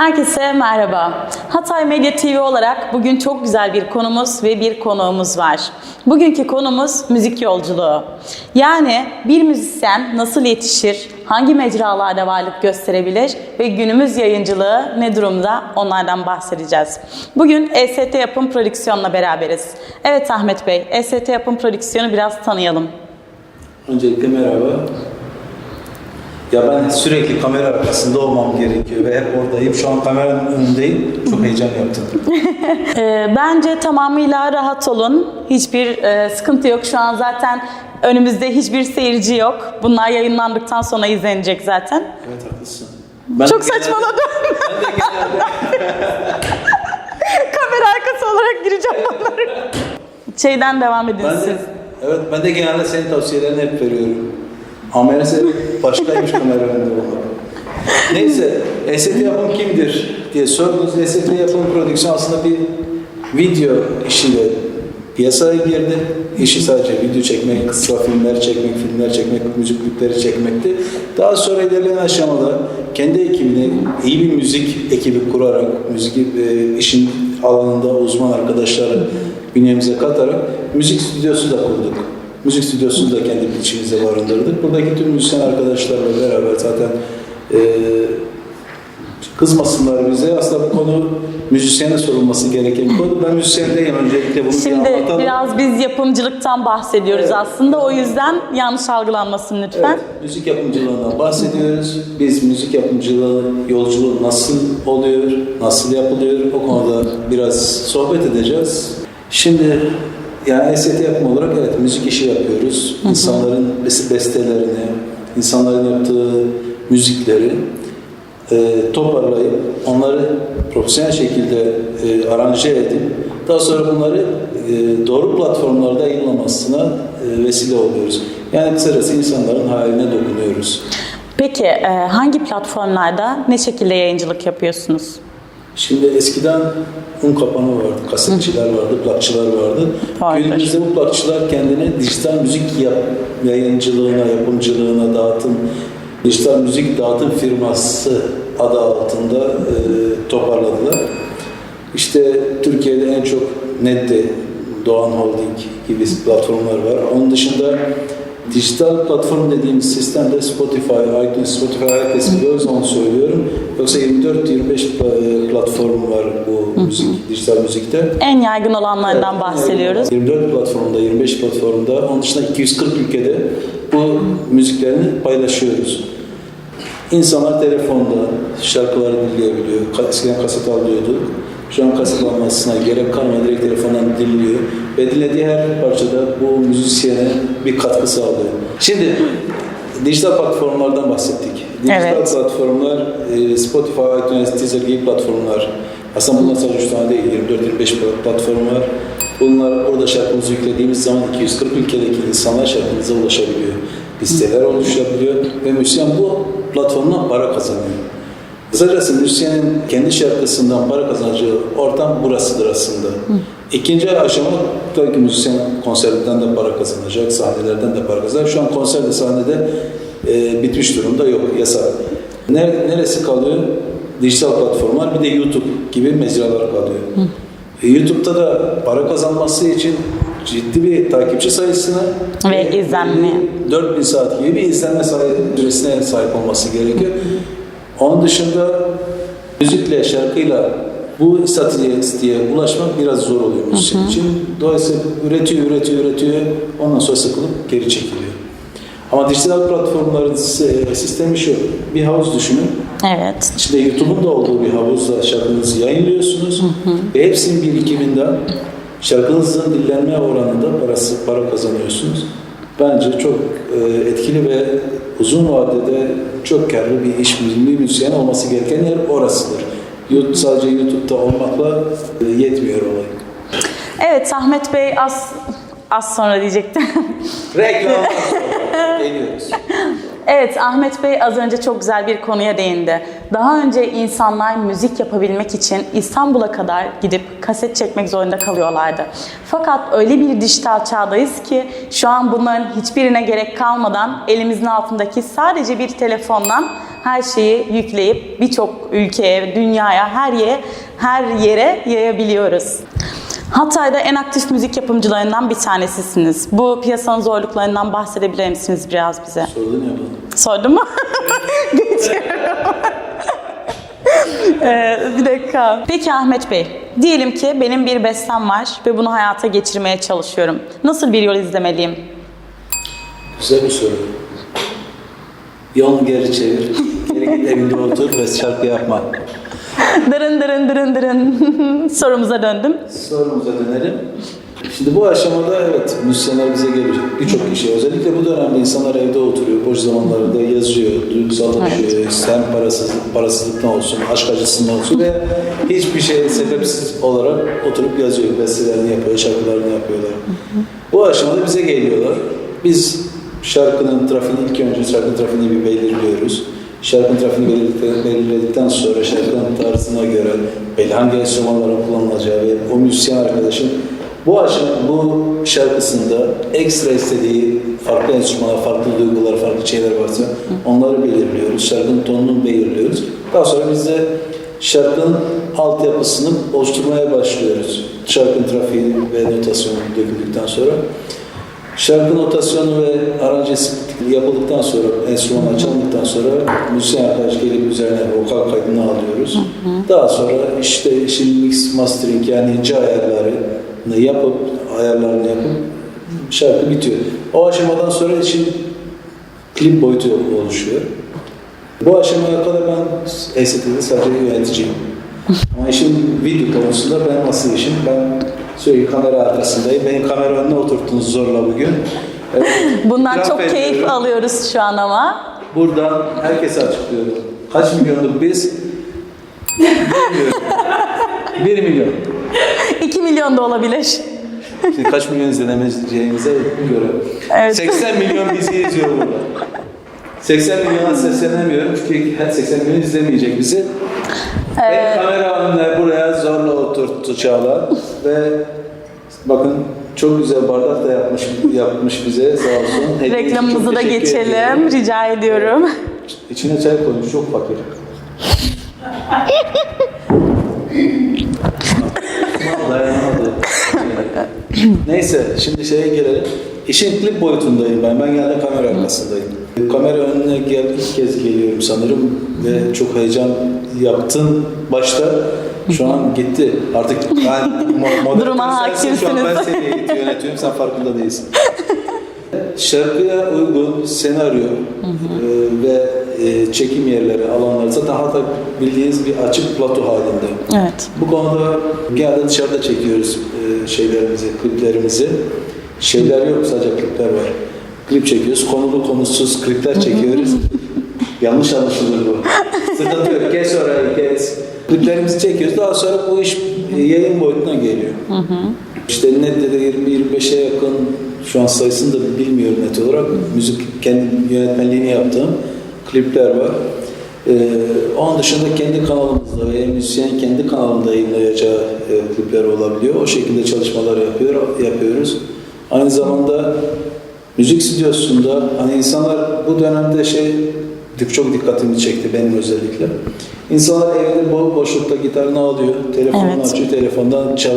Herkese merhaba. Hatay Medya TV olarak bugün çok güzel bir konumuz ve bir konuğumuz var. Bugünkü konumuz müzik yolculuğu. Yani bir müzisyen nasıl yetişir, hangi mecralarda varlık gösterebilir ve günümüz yayıncılığı ne durumda onlardan bahsedeceğiz. Bugün EST Yapım Prodüksiyon'la beraberiz. Evet Ahmet Bey, EST Yapım Prodüksiyon'u biraz tanıyalım. Öncelikle merhaba. Ya ben sürekli kamera arkasında olmam gerekiyor ve hep oradayım. Şu an kameranın önündeyim. Çok heyecan yaptım. Ee, bence tamamıyla rahat olun. Hiçbir e, sıkıntı yok. Şu an zaten önümüzde hiçbir seyirci yok. Bunlar yayınlandıktan sonra izlenecek zaten. Evet haklısın. Ben Çok genelde- saçmaladım. Ben de genelde Kamera arkası olarak gireceğim onları. Şeyden devam edin ben de, siz. evet ben de genelde senin tavsiyelerini hep veriyorum. Ama meğerse başkaymış kamera önünde olmak. Neyse, EST yapım kimdir diye sordunuz. EST yapım prodüksiyon aslında bir video işiyle piyasaya girdi. İşi sadece video çekmek, kısa filmler çekmek, filmler çekmek, müzik klipleri çekmekti. Daha sonra ilerleyen aşamada kendi ekibini, iyi bir müzik ekibi kurarak, müzik e, işin alanında uzman arkadaşları bünyemize katarak müzik stüdyosu da kurduk. Müzik stüdyosunu da kendi içimizde barındırdık. Buradaki tüm müzisyen arkadaşlarla beraber zaten e, kızmasınlar bize. Aslında bu konu müzisyene sorulması gereken bir konu. Ben müzisyen değilim. Öncelikle bunu bir Şimdi anlatalım. biraz biz yapımcılıktan bahsediyoruz Evet. aslında. O yüzden yanlış algılanmasın lütfen. Evet, müzik yapımcılığından bahsediyoruz. Biz müzik yapımcılığı yolculuğu nasıl oluyor, nasıl yapılıyor o konuda biraz sohbet edeceğiz. Şimdi yani EST yapım olarak evet müzik işi yapıyoruz. İnsanların bes- bestelerini, insanların yaptığı müzikleri e, toparlayıp onları profesyonel şekilde e, aranje edip daha sonra bunları e, doğru platformlarda yayınlamasına e, vesile oluyoruz. Yani kısacası insanların haline dokunuyoruz. Peki e, hangi platformlarda ne şekilde yayıncılık yapıyorsunuz? Şimdi eskiden un kapanı vardı, kasetçiler vardı, plakçılar vardı. Vardır. Günümüzde bu plakçılar kendini dijital müzik yap, yayıncılığına, yapımcılığına, dağıtım, dijital müzik dağıtım firması adı altında e, toparladılar. İşte Türkiye'de en çok Net'te Doğan Holding gibi platformlar var. Onun dışında dijital platform dediğimiz sistemde Spotify, iTunes, Spotify herkes biliyoruz onu söylüyorum. Yoksa 24-25 pla- platform var bu müzik, dijital müzikte. En yaygın olanlarından Evet, bahsediyoruz. 24 platformda, 25 platformda, onun dışında 240 ülkede bu müziklerini paylaşıyoruz. İnsanlar telefonda şarkıları dinleyebiliyor. Eskiden kaset alıyordu. Şu an kaset almasına gerek kalmadı. Direkt telefondan dinliyor. Ve dinlediği her parçada bu müzisyene bir katkı sağlıyor. Şimdi dijital platformlardan bahsettik. Dijital Evet. platformlar e, Spotify, iTunes, Deezer gibi platformlar. Aslında bunlar sadece 3 tane değil, 24-25 platform var. Bunlar orada şarkımızı yüklediğimiz zaman 240 ülkedeki insanlar şarkımıza ulaşabiliyor. Listeler oluşabiliyor ve müzisyen bu platformdan para kazanıyor. Kısacası müzisyenin kendi şarkısından para kazanacağı ortam burasıdır aslında. İkinci aşama tabii ki müzisyen konserlerden de para kazanacak, sahnelerden de para kazanacak. Şu an konserde sahnede e, bitmiş durumda yok, yasak. Nere- neresi kalıyor? Dijital platformlar bir de YouTube gibi mecralar kalıyor. E, YouTube'da da para kazanması için ciddi bir takipçi sayısına Ve izlenme. 4000 saat gibi bir izlenme süresine sahip olması gerekiyor. Onun dışında müzikle, şarkıyla bu istatistiğe ulaşmak biraz zor oluyor müzisyen için. Dolayısıyla üretiyor, üretiyor, üretiyor. Ondan sonra sıkılıp geri çekiliyor. Ama dijital platformların si- sistemi şu. Bir havuz düşünün. Evet. İçinde YouTube'un da olduğu bir havuzda şarkınızı yayınlıyorsunuz. Ve hepsinin birikiminden şarkınızın dinlenme oranında parası, para kazanıyorsunuz. Bence çok e, etkili ve uzun vadede çok karlı bir iş, bir müzisyen olması gereken yer orasıdır. YouTube, sadece YouTube'da olmakla e, yetmiyor olay. Evet Ahmet Bey az az sonra diyecektim. Reklam. Geliyoruz. Evet Ahmet Bey az önce çok güzel bir konuya değindi. Daha önce insanlar müzik yapabilmek için İstanbul'a kadar gidip kaset çekmek zorunda kalıyorlardı. Fakat öyle bir dijital çağdayız ki şu an bunların hiçbirine gerek kalmadan elimizin altındaki sadece bir telefondan her şeyi yükleyip birçok ülkeye, dünyaya, her yere, her yere yayabiliyoruz. Hatay'da en aktif müzik yapımcılarından bir tanesisiniz. Bu piyasanın zorluklarından bahsedebilir misiniz biraz bize? Sordun ya bana. Sordum mu? Geçiyorum. Ee, bir dakika. Peki Ahmet Bey, diyelim ki benim bir bestem var ve bunu hayata geçirmeye çalışıyorum. Nasıl bir yol izlemeliyim? Güzel bir soru. Yolunu geri çevir. Geri git evinde otur ve şarkı yapma. Dırın dırın dırın dırın. Sorumuza döndüm. Sorumuza dönelim. Şimdi bu aşamada evet müzisyenler bize gelir. Birçok kişi özellikle bu dönemde insanlar evde oturuyor. Boş zamanlarında yazıyor, duygusallık yaşıyor. Hem parasızlık, parasızlıktan olsun, aşk acısından olsun ve hiçbir şey sebepsiz olarak oturup yazıyor. Bestelerini yapıyor, şarkılarını yapıyorlar. Bu aşamada bize geliyorlar. Biz şarkının trafiğini ilk önce şarkının trafiğini bir belirliyoruz. Şarkının trafiğini belirledikten, sonra şarkının tarzına göre belli hangi enstrümanların kullanılacağı ve o müzisyen arkadaşın bu aşama, bu şarkısında ekstra istediği farklı enstrümanlar, farklı duygular, farklı şeyler varsa onları belirliyoruz. Şarkının tonunu belirliyoruz. Daha sonra biz de şarkının altyapısını oluşturmaya başlıyoruz. Şarkının trafiği ve notasyonu döküldükten sonra. Şarkı notasyonu ve aranjesi yapıldıktan sonra, enstrümanlar çalındıktan sonra müzisyen arkadaş gelip üzerine vokal kaydını alıyoruz. Daha sonra işte işin mix mastering yani ince ayarlarını yapıp, ayarlarını yapıp şarkı bitiyor. O aşamadan sonra işin klip boyutu oluşuyor. Bu aşamaya kadar ben EST'de sadece yöneticiyim. Ama işin video konusunda ben asıl işim. Ben sürekli kamera arkasındayım. Beni kamera önüne oturttunuz zorla bugün. Evet, Bundan çok keyif ediyorum. alıyoruz şu an ama. Buradan herkese açıklıyorum. Kaç milyonluk biz? Bilmiyorum. 1 milyon. 2 milyon da olabilir. Şimdi kaç milyon izlenemeyeceğimize göre. Evet. 80 milyon bizi izliyor burada. 80 milyona seslenemiyorum çünkü her 80 milyon izlemeyecek bizi. Beni kamera önüne buraya zorla oturttu Çağla ve bakın çok güzel bardak da yapmış yapmış bize sağ olsun. Hediye Reklamımızı da geçelim. ediyorum. Rica ediyorum. İçine çay koymuş çok fakir. Dayanamadı. Neyse şimdi şeye gelelim. İşin klip boyutundayım ben. Ben genelde kamera arkasındayım. Kamera önüne gel, ilk kez geliyorum sanırım ve çok heyecan yaptın başta. Şu an gitti. Artık ben mo- Duruma sensin, Şu an ben hakimsiniz. seni yönetiyorum. Sen farkında değilsin. Şarkıya uygun senaryo e, ve e, çekim yerleri, alanları zaten hatta bildiğiniz bir açık plato halinde. Evet. Bu konuda genelde dışarıda çekiyoruz e, şeylerimizi, kliplerimizi. Şeyler yok, sadece klipler var. Klip çekiyoruz, konulu konusuz klipler çekiyoruz. Yanlış anlaşılır bu. Sıkıntı yok, kes orayı kes. Kliplerimizi çekiyoruz, daha sonra bu iş e, yayın boyutuna geliyor. İşte nette de 20-25'e yakın şu an sayısını da bilmiyorum net olarak. Müzik kendi yönetmenliğini yaptığım klipler var. Ee, onun dışında kendi kanalımızda veya müzisyenin kendi kanalında yayınlayacağı e, klipler olabiliyor. O şekilde çalışmalar yapıyor, yapıyoruz. Aynı zamanda müzik stüdyosunda hani insanlar bu dönemde şey çok dikkatimi çekti benim özellikle. İnsanlar evde bo boşlukta gitarını alıyor, telefonunu Evet. açıyor, telefondan çal,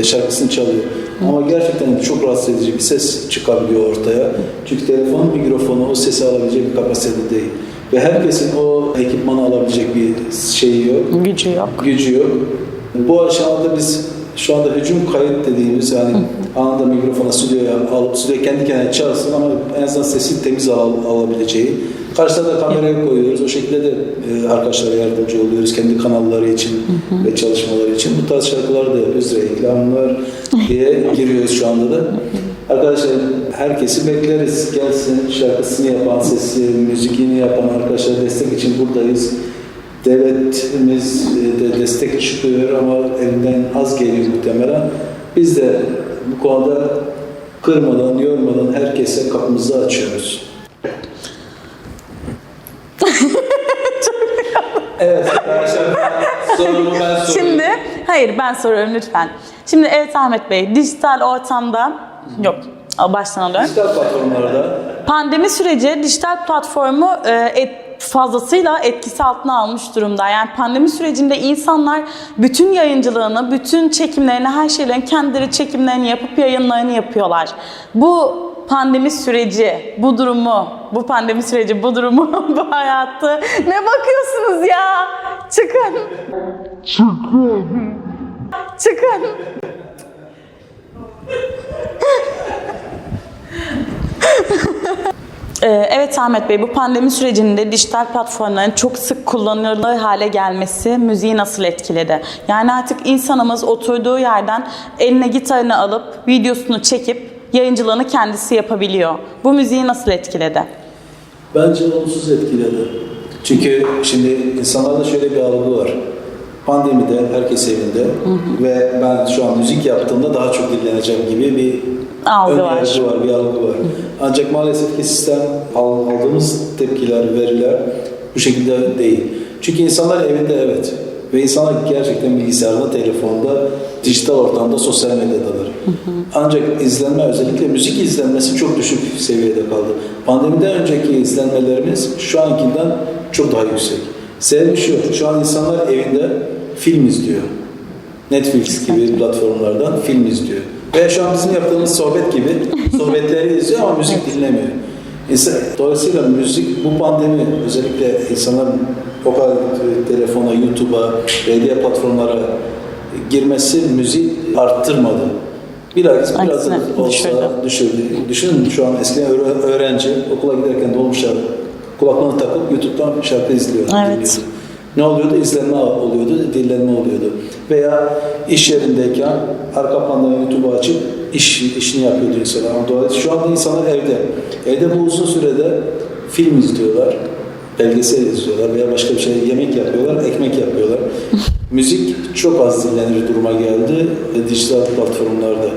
e, şarkısını çalıyor. Ama gerçekten çok rahatsız edici bir ses çıkabiliyor ortaya. Çünkü telefonun mikrofonu o sesi alabilecek bir kapasitede değil. Ve herkesin o ekipmanı alabilecek bir şeyi yok Gücü yok. gücü yok. Bu aşamada biz şu anda hücum kayıt dediğimiz yani anında mikrofona stüdyoya alıp stüdyo kendi kendine çalsın ama en azından sesi temiz al, alabileceği. Karşıda da kamerayı koyuyoruz. O şekilde de e, arkadaşlara yardımcı oluyoruz kendi kanalları için ve çalışmaları için. Bu tarz şarkılar da yapıyoruz. Reklamlar diye giriyoruz şu anda da. Arkadaşlar herkesi bekleriz. Gelsin şarkısını yapan, sesi, müziğini yapan arkadaşlar destek için buradayız. Devletimiz e, de destek çıkıyor ama elinden az geliyor muhtemelen. Biz de bu konuda kırmadan, yormadan herkese kapımızı açıyoruz. evet arkadaşlar sorumu ben sorayım. Şimdi, hayır ben soruyorum lütfen. Şimdi evet Ahmet Bey, dijital ortamda, yok baştan alıyorum. Dijital platformlarda Pandemi süreci dijital platformu e, et- fazlasıyla etkisi altına almış durumda. Yani pandemi sürecinde insanlar bütün yayıncılığını, bütün çekimlerini, her şeylerin kendileri çekimlerini yapıp yayınlarını yapıyorlar. Bu pandemi süreci, bu durumu, bu pandemi süreci, bu durumu, bu hayatı ne bakıyorsunuz ya? Çıkın. Çıkın. Çıkın. Ee, Evet Ahmet Bey, bu pandemi sürecinde dijital platformların çok sık kullanılır hale gelmesi müziği nasıl etkiledi? Yani artık insanımız oturduğu yerden eline gitarını alıp videosunu çekip yayıncılığını kendisi yapabiliyor. Bu müziği nasıl etkiledi? Bence olumsuz etkiledi. Çünkü şimdi insanlarda şöyle bir algı var. Pandemide herkes evinde ve ben şu an müzik yaptığımda daha çok dinleneceğim gibi bir Algı var. bir algı var. Ancak maalesef ki sistem al- aldığımız tepkiler, veriler bu şekilde değil. Çünkü insanlar evinde evet ve insanlar gerçekten bilgisayarda, telefonda, dijital ortamda, sosyal medyadalar. Ancak izlenme özellikle müzik izlenmesi çok düşük seviyede kaldı. Pandemiden önceki izlenmelerimiz şu ankinden çok daha yüksek. Sebebi şu, şu an insanlar evinde film izliyor. Netflix gibi platformlardan film izliyor. Ve şu an bizim yaptığımız sohbet gibi sohbetleri izliyor ama müzik dinlemiyor. İnsan- Dolayısıyla müzik bu pandemi özellikle insanların o kadar telefona, YouTube'a, medya platformlara girmesi müziği arttırmadı. Biraz, biraz Aksine olsa düşürdü. Düşünün şu an eskiden öğre- öğrenci okula giderken dolmuşlar kulaklığını takıp YouTube'dan şarkı izliyor. Evet. dinliyordu. Ne oluyordu? İzlenme oluyordu, dinlenme oluyordu. Veya iş yerindeyken arka planda YouTube'u açıp iş işini yapıyordu insanlar. Dolayısıyla şu anda insanlar evde. Evde bu uzun sürede film izliyorlar, belgesel izliyorlar veya başka bir şey yemek yapıyorlar, ekmek yapıyorlar. Müzik çok az dinlenir duruma geldi dijital platformlarda.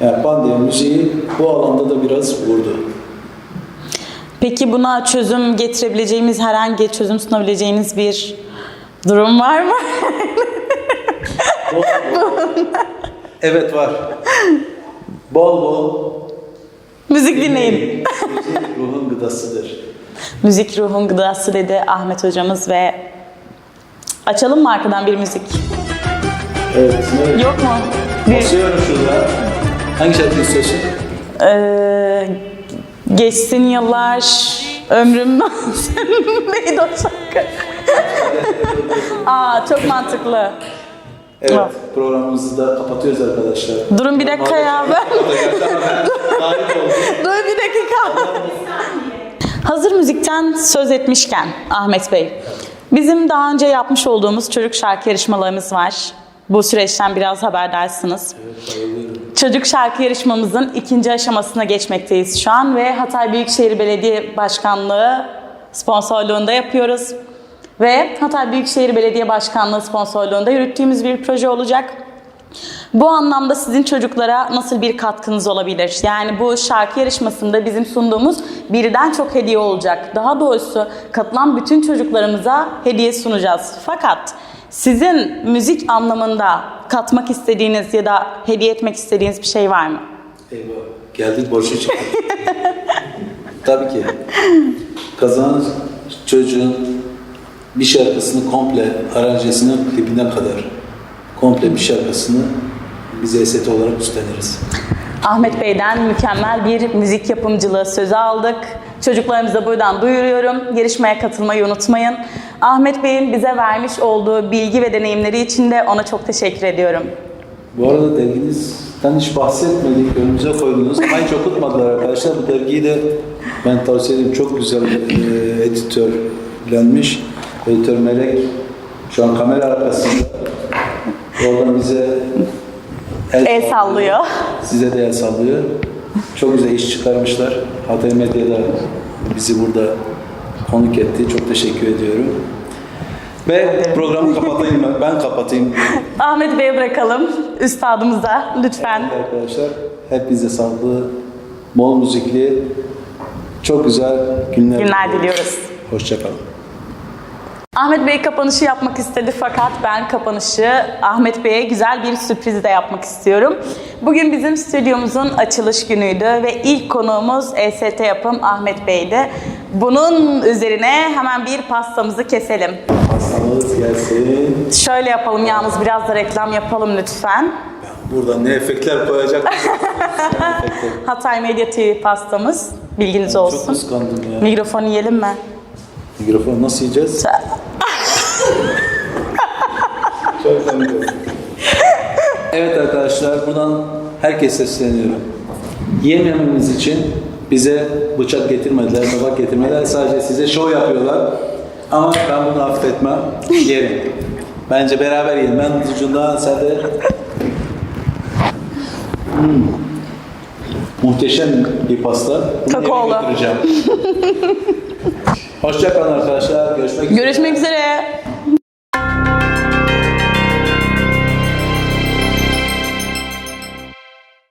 Yani pandemi müziği bu alanda da biraz vurdu. Peki buna çözüm getirebileceğimiz, herhangi çözüm sunabileceğiniz bir durum var mı? Evet var. Bol bol Müzik dinleyin. Müzik ruhun gıdasıdır. Müzik ruhun gıdası dedi Ahmet hocamız ve açalım mı arkadan bir müzik? Evet. evet. Yok mu? Bir, Basıyorum şurada. Hangi şarkı istiyorsun? Ee, geçsin yıllar ömrümden neydi o şarkı? Aa çok mantıklı. Evet. Tamam. Programımızı da kapatıyoruz arkadaşlar. Durun bir dakika ya ben. Harika oldu. Dur bir dakika. Hazır müzikten söz etmişken Ahmet Bey, bizim daha önce yapmış olduğumuz çocuk şarkı yarışmalarımız var. Bu süreçten biraz haberdarsınız. Çocuk şarkı yarışmamızın ikinci aşamasına geçmekteyiz şu an ve Hatay Büyükşehir Belediye Başkanlığı sponsorluğunda yapıyoruz. Ve Hatay Büyükşehir Belediye Başkanlığı sponsorluğunda yürüttüğümüz bir proje olacak. Bu anlamda sizin çocuklara nasıl bir katkınız olabilir? Yani bu şarkı yarışmasında bizim sunduğumuz birden çok hediye olacak. Daha doğrusu katılan bütün çocuklarımıza hediye sunacağız. Fakat sizin müzik anlamında katmak istediğiniz ya da hediye etmek istediğiniz bir şey var mı? Eyvah. Geldik borçlu çıktık. Tabii ki. Kazanan çocuğun bir şarkısını komple aranjesine klibine kadar komple bir şarkısını biz EST olarak üstleniriz. Ahmet Bey'den mükemmel bir müzik yapımcılığı sözü aldık. Çocuklarımıza buradan duyuruyorum. Yarışmaya katılmayı unutmayın. Ahmet Bey'in bize vermiş olduğu bilgi ve deneyimleri için de ona çok teşekkür ediyorum. Bu arada derginizden hiç bahsetmedik, önümüze koydunuz. Ama hiç okutmadılar arkadaşlar. Bu dergiyi de ben tavsiye ederim. Çok güzel e, editörlenmiş. Editör Melek şu an kamera arkasında. Oradan bize El sallıyor. Size de el sallıyor. Çok güzel iş çıkarmışlar. Hatay Medya'da bizi burada konuk etti. Çok teşekkür ediyorum. Ve programı kapatayım ben. Ben kapatayım. Ahmet Bey'e bırakalım. Üstadımıza lütfen. Arkadaşlar hepinize sağlıklı, bol müzikli, çok güzel günler, Günler diliyoruz. Hoşçakalın. Ahmet Bey kapanışı yapmak istedi fakat ben kapanışı Ahmet Bey'e güzel bir sürpriz de yapmak istiyorum. Bugün bizim stüdyomuzun açılış günüydü ve ilk konuğumuz EST Yapım Ahmet Bey'di. Bunun üzerine hemen bir pastamızı keselim. Pastamız gelsin. Şöyle yapalım yalnız biraz da reklam yapalım lütfen. Burada ne efektler koyacak? Hatay Medya TV pastamız. Bilginiz Çok olsun. kıskandım ya. Mikrofonu yiyelim mi? Mikrofonu nasıl yiyeceğiz? Çok tanıyorum. Evet arkadaşlar buradan herkese sesleniyorum. Yemememiz için bize bıçak getirmediler, tabak getirmediler. Sadece size şov yapıyorlar. Ama ben bunu affetmem. Yerim. Bence beraber yiyelim. Ben ucundan sen de... Hmm. Muhteşem bir pasta. Bunu Kakaolu. götüreceğim. Hoşça kalın arkadaşlar. Görüşmek üzere. Üzere.